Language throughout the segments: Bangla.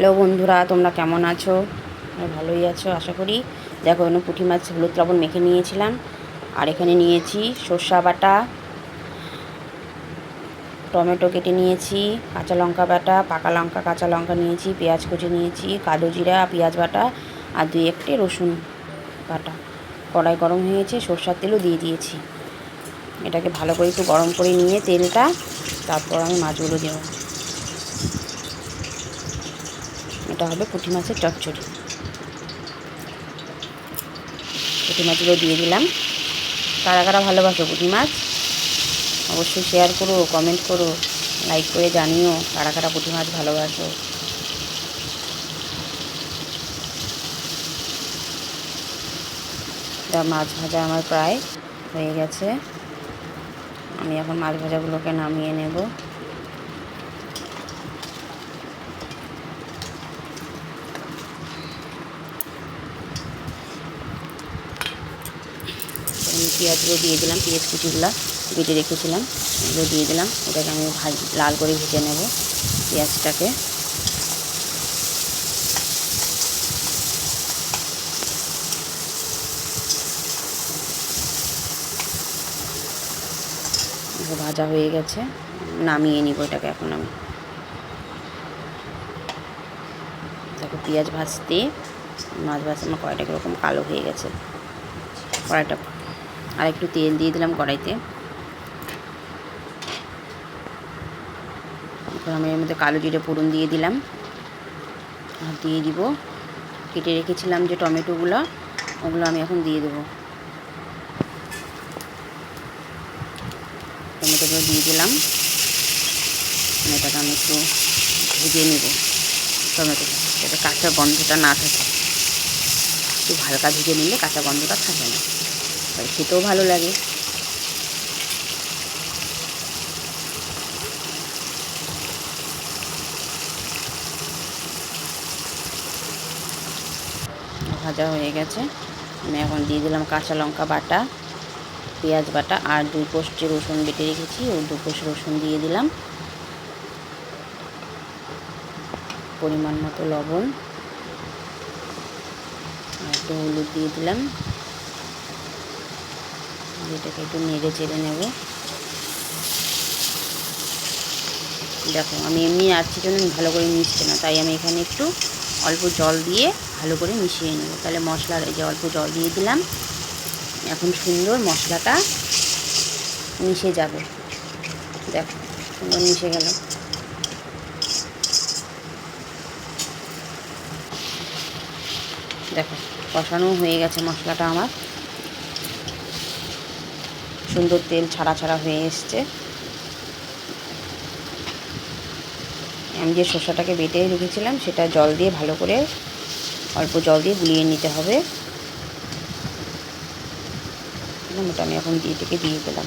হ্যালো বন্ধুরা, তোমরা কেমন আছো? ভালোই আছো, আশা করি। দেখো এখানে পুঁটি মাছ হলুদ লবণ মেখে নিয়েছিলাম। আর এখানে নিয়েছি সর্ষা বাটা, টমেটো কেটে নিয়েছি, কাঁচা লঙ্কা বাটা, পাকা লঙ্কা, কাঁচা লঙ্কা নিয়েছি, পেঁয়াজ কুচি নিয়েছি, কালো জিরা, পেঁয়াজ বাটা, আর দুই একটি রসুন বাটা। কড়াই গরম হয়েছে, সর্ষার তেলও দিয়ে দিয়েছি। এটাকে ভালো করে একটু গরম করে নিয়ে তেলটা, তারপর আমি মাছগুলো দেবো। এটা হবে পুঁটি মাছের চচ্চড়ি। পুঁটি মাছগুলো দিয়ে দিলাম। কারা কারা ভালোবাসো পুঁটি মাছ, অবশ্যই শেয়ার করো কমেন্ট করো লাইক করে জানিও কারা কারা পুঁটি মাছ ভালোবাসো। মাছ ভাজা আমার প্রায় হয়ে গেছে। আমি এখন মাছ ভাজাগুলোকে নামিয়ে নেব। পেঁয়াজগুলো দিয়ে দিলাম, পেঁয়াজ কুচিগুলো কেটে রেখেছিলাম। এগুলো দিয়ে দিলাম, এটাকে আমি ভাজ, লাল করে ভেজে নেব পেঁয়াজটাকে। ভাজা হয়ে গেছে, নামিয়ে নিব এটাকে এখন আমি। দেখো, পেঁয়াজ ভাজতে, মাছ ভাজতে আমার কড়াইটা কীরকম কালো হয়ে গেছে। কড়াইটা আর একটু তেল দিয়ে দিলাম কড়াইতে। এখন আমি এর মধ্যে কালো জিরে ফোড়ন দিয়ে দিলাম। আর দিয়ে দিব, কেটে রেখেছিলাম যে টমেটোগুলো, ওগুলো আমি এখন দিয়ে দেবো। টমেটোগুলো দিয়ে দিলাম। এটাকে আমি একটু ভেজে নেব টমেটোটা, যাতে কাঁচা গন্ধটা না থাকে। একটু হালকা ভেজে নিলে কাঁচা গন্ধটা থাকে না। আর খেতেও ভালো লাগে। ভাজা হয়ে গেছে। আমি এখন দিয়ে দিলাম কাঁচা লঙ্কা বাটা, পেঁয়াজ বাটা আর দুই যে রসুন বেটে রেখেছি। ওই দু কোষ রসুন দিয়ে দিলাম। পরিমাণ মতো লবণ আর একটু হলুদ দিয়ে দিলাম। এটাকে একটু নেড়ে চেড়ে নেব। দেখো, আমি এমনি আছি জন্য ভালো করে মিশছে না, তাই আমি এখানে একটু অল্প জল দিয়ে ভালো করে মিশিয়ে নেব। তাহলে মশলার এই যে অল্প জল দিয়ে দিলাম, এখন সুন্দর মশলাটা মিশে যাবে। দেখো, সুন্দর মিশে গেল। দেখো, কষানো হয়ে গেছে মশলাটা আমার। সুন্দর তেল ছাড়া ছাড়া হয়ে এসছে। আমি যে শসাটাকে বেটে রেখেছিলাম, সেটা জল দিয়ে ভালো করে, অল্প জল দিয়ে গুলিয়ে নিতে হবে। ওটা আমি এখন দিয়ে থেকে দিয়ে দিলাম।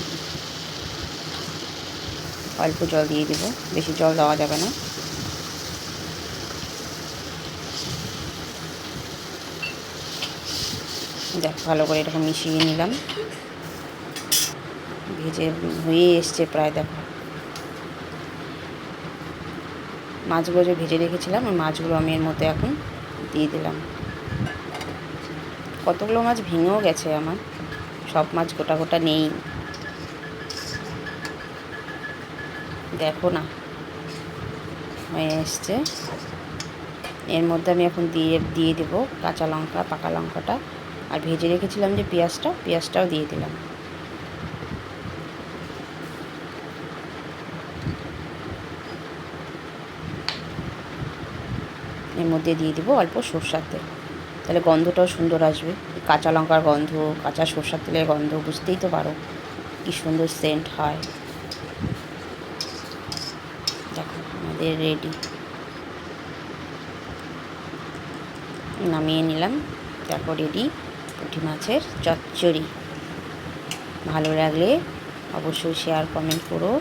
অল্প জল দিয়ে দেবো, বেশি জল দেওয়া যাবে না। দেখ ভালো করে এরকম মিশিয়ে নিলাম। ভেজে হয়ে এসছে প্রায় দেখো। মাছগুলো যে ভেজে রেখেছিলাম, ওই মাছগুলো আমি এর মধ্যে এখন দিয়ে দিলাম। কতগুলো মাছ ভেঙেও গেছে আমার, সব মাছ গোটা গোটা নেই। দেখো না, হয়ে এসছে। এর মধ্যে আমি এখন দিয়ে দিয়ে দেবো কাঁচা লঙ্কা, পাকা লঙ্কাটা। আর ভেজে রেখেছিলাম যে পেঁয়াজটা, পেঁয়াজটাও দিয়ে দিলাম। এর মধ্যে দিয়ে দিব অল্প সরষার তেল। তাহলে গন্ধটাও সুন্দর আসবে। কাঁচা লঙ্কার গন্ধ, কাঁচা সরষার তেলের গন্ধ, বুঝতেই তো পারো কী সুন্দর সেন্ট হয়। দেখো, আমাদের রেডি নামিয়ে নিলাম, তারপর রেডি পুঁটি মাছের চচ্চড়ি। ভালো লাগলে অবশ্যই শেয়ার কমেন্ট করো।